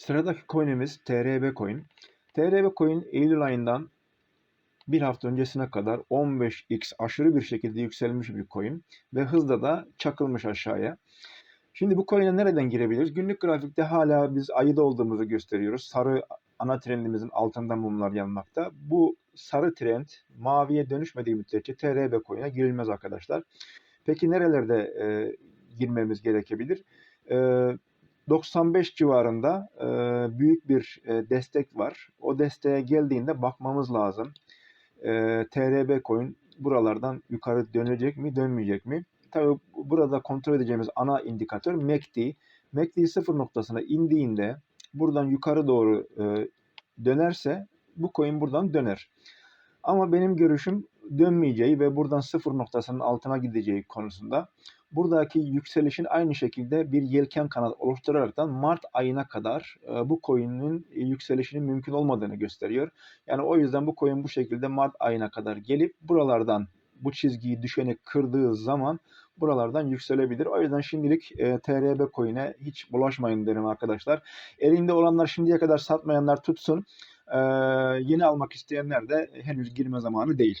Sıradaki coin'imiz TRB coin. TRB coin Eylül ayından bir hafta öncesine kadar 15x aşırı bir şekilde yükselmiş bir coin ve hızla da çakılmış aşağıya. Şimdi bu coin'e nereden girebiliriz? Günlük grafikte hala biz ayıda olduğumuzu gösteriyoruz. Sarı ana trendimizin altında mumlar yanmakta. Bu sarı trend maviye dönüşmediği müddetçe TRB coin'e girilmez arkadaşlar. Peki nerelerde e, girmemiz gerekebilir? E, 95 civarında e, büyük bir e, destek var. O desteğe geldiğinde bakmamız lazım. E, TRB coin buralardan yukarı dönecek mi, dönmeyecek mi? Tabii burada kontrol edeceğimiz ana indikatör MACD. MACD sıfır noktasına indiğinde buradan yukarı doğru dönerse bu coin buradan döner. Ama benim görüşüm dönmeyeceği ve buradan sıfır noktasının altına gideceği konusunda. Buradaki yükselişin aynı şekilde bir yelken kanalı oluşturaraktan Mart ayına kadar e, bu coin'in yükselişinin mümkün olmadığını gösteriyor. Yani o yüzden bu coin bu şekilde Mart ayına kadar gelip buralardan bu çizgiyi düşeni kırdığı zaman buralardan yükselebilir. O yüzden şimdilik e, TRB coin'e hiç bulaşmayın derim arkadaşlar. Elinde olanlar şimdiye kadar satmayanlar tutsun. E, yeni almak isteyenler de henüz girme zamanı değil.